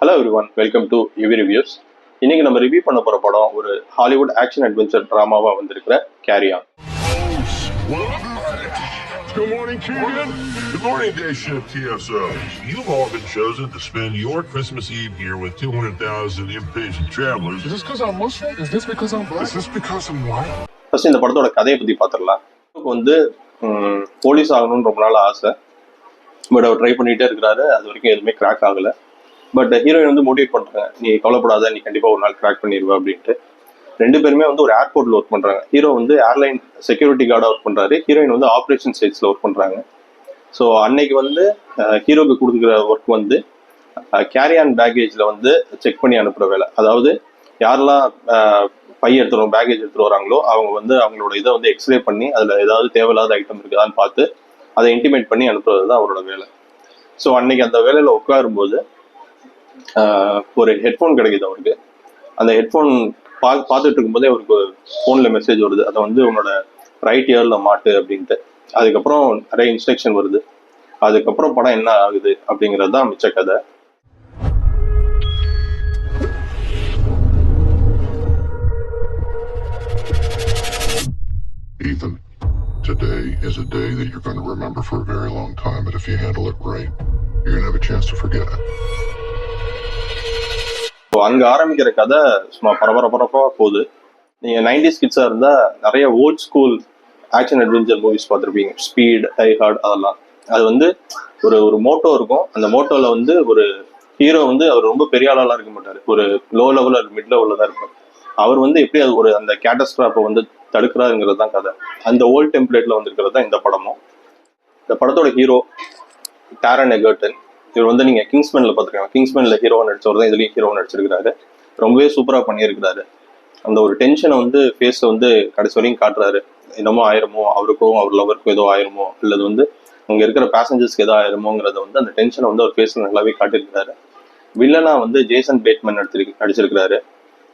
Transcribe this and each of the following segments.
Hello everyone welcome to UV reviews இன்னைக்கு நம்ம review பண்ண போற படம் ஒரு ஹாலிவுட் ஆக்ஷன் அட்வென்ச்சர் டிராமாவா வந்திருக்கிற carry on Good morning, Keegan. Good morning, day shift TSO. You've all been chosen to spend your Christmas Eve here with 200,000 impatient travelers. Is this because I'm Muslim? Is this because I'm black? Is this because I'm white? First இந்த படத்தோட கதையை பத்தி பார்த்துடலாம் வந்து police ஆகணும்னு ரொம்ப நாள் ஆசை பட் அவர் ட்ரை பண்ணிட்டே இருக்கிறாரு அது வரைக்கும் எதுவுமே கிராக் ஆகல பட் ஹீரோயின் வந்து மோட்டிவேட் பண்றாங்க. நீ கவலைப்படாத நீ கண்டிப்பா ஒரு நாள் கிராக் பண்ணிடுவ அப்படின்ட்டு. ரெண்டு பேருமே வந்து ஒரு ஏர்போர்ட்ல ஒர்க் பண்றாங்க. ஹீரோ வந்து ஏர்லைன் செக்யூரிட்டி கார்டா ஒர்க் பண்றாரு. ஹீரோயின் வந்து ஆப்ரேஷன் சைட்ஸ்ல ஒர்க் பண்றாங்க. ஸோ அன்னைக்கு வந்து ஹீரோக்கு கொடுக்குற ஒர்க் வந்து கேரியான் பேக்கேஜ்ல வந்து செக் பண்ணி அனுப்புற வேலை. அதாவது யாரெல்லாம் பை எடுத்துரும் பேக்கேஜ் எடுத்துட்டு வராங்களோ அவங்க வந்து அவங்களோட இதை வந்து எக்ஸ்ரே பண்ணி அதுல ஏதாவது தேவையில்லாத ஐட்டம் இருக்குதான்னு பார்த்து அதை இன்டிமேட் பண்ணி அனுப்புறது தான் அவரோட வேலை. ஸோ அன்னைக்கு அந்த வேலையில உட்காரும்போது ஒரு ஹெட்ஃபோன் கிடைக்குது அவருக்கு. அந்த ஹெட்ஃபோன் பா பார்த்துட்டு இருக்கும்போதே அவருக்கு ஃபோனில் மெசேஜ் வருது. அதை வந்து உன்னோட ரைட் இயரில் மாட்டு அப்படின்ட்டு. அதுக்கப்புறம் நிறைய இன்ஸ்ட்ரக்ஷன் வருது. அதுக்கப்புறம் படம் என்ன ஆகுது அப்படிங்கிறது தான் மிச்ச கதை. Ethan, today is a day that you're going to remember for a very long time, but if you handle it right, you're going to have a chance to forget it. So அங்கே ஆரம்பிக்கிற கதை சும்மா பரபரப்பரப்பாக போகுது. நீங்கள் nineties கிட்ஸாக இருந்தால் நிறைய old school action adventure movies பார்த்துருப்பீங்க. ஸ்பீட் டை ஹார்ட் அதெல்லாம். அது வந்து ஒரு ஒரு மோட்டோ இருக்கும். அந்த மோட்டோவில் வந்து ஒரு ஹீரோ வந்து அவர் ரொம்ப பெரிய ஆளாலாம் இருக்க மாட்டார். ஒரு லோ லெவலில் மிட் லெவலில் தான் இருப்பார். அவர் வந்து எப்படி அது ஒரு அந்த கேட்டஸ்ட்ராப்பை வந்து தடுக்கிறாருங்கிறது தான் கதை. அந்த ஓல்ட் டெம்ப்ளேட்ல வந்திருக்கிறது தான் இந்த படமும். இந்த படத்தோட ஹீரோ டாரன் எகர்டன் இவர் வந்து நீங்க கிங்ஸ்மேன்ல பாத்துருக்காங்க கிங்ஸ்மேன்ல ஹீரோ நடிச்சவர் தான் இதுலயும் ஹீரோ நடிச்சிருக்காரு ரொம்பவே சூப்பரா பண்ணியிருக்கிறாரு. அந்த ஒரு டென்ஷனை வந்து ஃபேஸ் வந்து கடைசி வரையும் காட்டுறாரு. என்னமோ ஆயிருமோ அவருக்கும் அவர் லவருக்கும் ஏதோ ஆயிருமோ அல்லது வந்து அங்க இருக்கிற பேசஞ்சர்ஸ்க்கு ஏதோ ஆயிருமோங்கிறத வந்து அந்த டென்ஷனை வந்து அவர் ஃபேஸ்ல நல்லாவே காட்டியிருக்கிறாரு. வில்லனா வந்து ஜேசன் பேட்மேன் நடிச்சிருக்கு நடிச்சிருக்கிறாரு.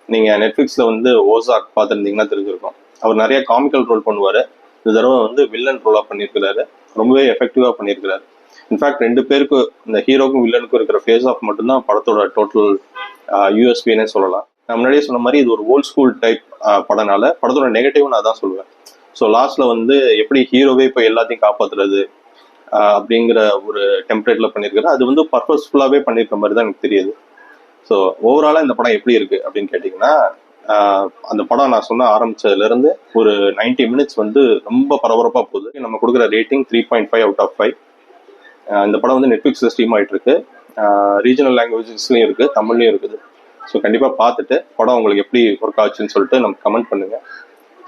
நீங்க நெட்ஃபிளிக்ஸ்ல வந்து ஓசாக் பார்த்துருந்தீங்கன்னா தெரிஞ்சிருக்கும். அவர் நிறைய காமிக்கல் ரோல் பண்ணுவாரு. இந்த தடவை வந்து வில்லன் ரோலா பண்ணியிருக்கிறாரு. ரொம்பவே எஃபெக்டிவா பண்ணியிருக்கிறாரு. இன்ஃபேக்ட் ரெண்டு பேருக்கு இந்த ஹீரோக்கும் வில்லனுக்கும் இருக்கிற ஃபேஸ் ஆஃப் மட்டும்தான் படத்தோட டோட்டல் யூஎஸ்பின்னே சொல்லலாம். நான் முன்னாடியே சொன்ன மாதிரி இது ஒரு ஓல்ட் ஸ்கூல் டைப் படனால படத்தோட நெகட்டிவ் நான் தான் சொல்லுவேன். ஸோ லாஸ்ட்ல வந்து எப்படி ஹீரோவே இப்போ எல்லாத்தையும் காப்பாத்துறது அப்படிங்கிற ஒரு டெம்ப்ளேட்ல பண்ணியிருக்காரு. அது வந்து பர்பஸ்ஃபுல்லாகவே பண்ணியிருக்க மாதிரி தான் எனக்கு தெரியுது. ஸோ ஓவராலாக இந்த படம் எப்படி இருக்கு அப்படின்னு கேட்டிங்கன்னா அந்த படம் நான் சொன்ன ஆரம்பிச்சதுலேருந்து ஒரு 90 மினிட்ஸ் வந்து ரொம்ப பரபரப்பாக போகுது. நம்ம கொடுக்குற rating three point five out of five இந்த படம் வந்து நெட்ஃப்ளிக்ஸில் ஸ்ட்ரீம் ஆகிட்டு இருக்கு ரீஜனல் லாங்குவேஜஸ்லையும் இருக்குது தமிழ்லையும் இருக்குது. ஸோ கண்டிப்பாக பார்த்துட்டு படம் உங்களுக்கு எப்படி ஒர்க் ஆச்சுன்னு சொல்லிட்டு நம்ம கமெண்ட் பண்ணுங்கள்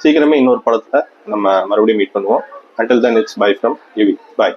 சீக்கிரமே இன்னொரு படத்தை நம்ம மறுபடியும் மீட் பண்ணுவோம். Until then it's bye from UV bye